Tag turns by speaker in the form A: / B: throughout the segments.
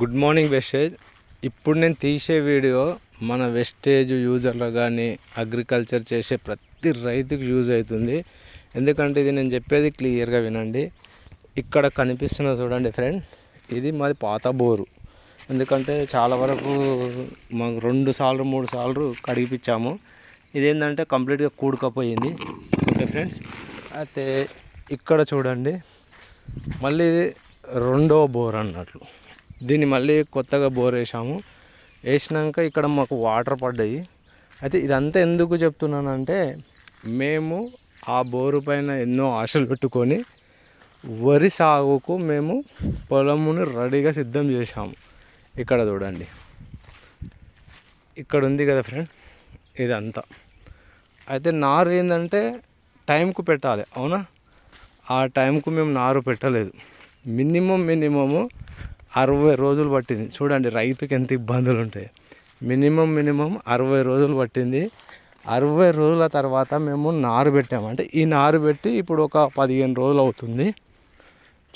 A: Good morning wastage. ఇప్పుడు నేను తీసే వీడియో మన వెస్టేజ్ యూజర్లు కానీ అగ్రికల్చర్ చేసే ప్రతి రైతుకు యూజ్ అవుతుంది. ఎందుకంటే ఇది నేను చెప్పేది క్లియర్గా వినండి. ఇక్కడ కనిపిస్తున్న చూడండి ఫ్రెండ్ ఇది మాది పాత బోరు. ఎందుకంటే చాలా వరకు మాకు రెండు సార్లు మూడు సార్లు కడిగిపించాము ఇదేంటంటే కంప్లీట్గా కూడుకపోయింది. ఓకే ఫ్రెండ్స్ అయితే ఇక్కడ చూడండి. మళ్ళీ ఇది రెండో బోర్ అన్నట్లు. దీన్ని మళ్ళీ కొత్తగా బోర్ వేసాము. వేసినాక ఇక్కడ మాకు వాటర్ పడ్డాయి. అయితే ఇదంతా ఎందుకు చెప్తున్నానంటే మేము ఆ బోరు పైన ఎన్నో ఆశలు పెట్టుకొని వరి సాగుకు మేము పొలమును రెడీగా సిద్ధం చేసాము ఇక్కడ చూడండి. ఇక్కడ ఉంది కదా ఫ్రెండ్ ఇదంతా. అయితే నారు ఏంటంటే టైంకు పెట్టాలి అవునా? ఆ టైంకు మేము నారు పెట్టలేదు. మినిమం మినిమము అరవై రోజులు పట్టింది. చూడండి రైతుకి ఎంత ఇబ్బందులు ఉంటాయి. మినిమం మినిమం అరవై రోజులు పట్టింది. అరవై రోజుల తర్వాత మేము నారు పెట్టాము. అంటే ఈ నారు పెట్టి ఇప్పుడు ఒక పదిహేను రోజులు అవుతుంది.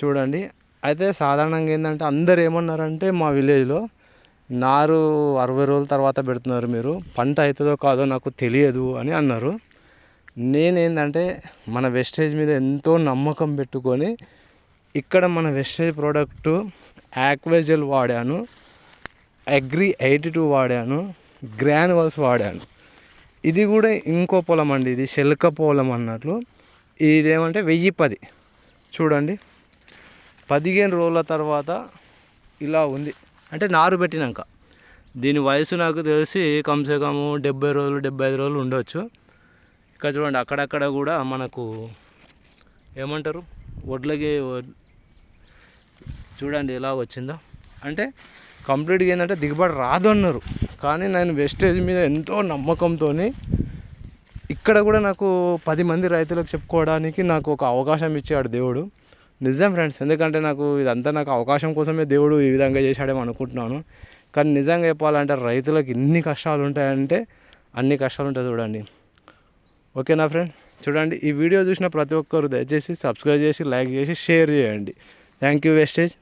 A: చూడండి అయితే సాధారణంగా ఏంటంటే అందరు ఏమన్నారంటే మా విలేజ్లో నారు అరవై రోజుల తర్వాత పెడుతున్నారు మీరు. పంట అవుతుందో కాదో నాకు తెలియదు అని అన్నారు. నేనేంటంటే మన వెస్టేజ్ మీద ఎంతో నమ్మకం పెట్టుకొని ఇక్కడ మన వెస్టేజ్ ప్రోడక్టు యాక్వెజల్ వాడాను అగ్రి ఎయిటీ టూ వాడాను గ్రానువల్స్ వాడాను. ఇది కూడా ఇంకో పొలం అండి ఇది శెల్క పొలం అన్నట్లు. ఇదేమంటే వెయ్యి పది. చూడండి. పదిహేను రోజుల తర్వాత ఇలా ఉంది. అంటే నారు పెట్టినాక. దీని వయసు నాకు తెలిసి కమ్సే కమ్ డెబ్బై రోజులు డెబ్బై ఐదు రోజులు ఉండవచ్చు ఇక్కడ చూడండి అక్కడక్కడ కూడా మనకు ఏమంటారు? వడ్లకి చూడండి ఎలా వచ్చిందో. అంటే కంప్లీట్గా ఏంటంటే దిగుబడి రాదు అన్నారు కానీ నేను వెస్టేజ్ మీద ఎంతో నమ్మకంతో ఇక్కడ కూడా నాకు పది మంది రైతులకు చెప్పుకోవడానికి నాకు ఒక అవకాశం ఇచ్చాడు దేవుడు. నిజం ఫ్రెండ్స్ ఎందుకంటే నాకు ఇదంతా నాకు అవకాశం కోసమే దేవుడు ఈ విధంగా చేశాడేమో అనుకుంటున్నాను. కానీ నిజంగా చెప్పాలంటే రైతులకు ఇన్ని కష్టాలు ఉంటాయంటే అన్ని కష్టాలు ఉంటాయి చూడండి. ఓకేనా ఫ్రెండ్? చూడండి ఈ వీడియో చూసిన ప్రతి ఒక్కరు దయచేసి సబ్స్క్రైబ్ చేసి లైక్ చేసి షేర్ చేయండి. Thank you wastage.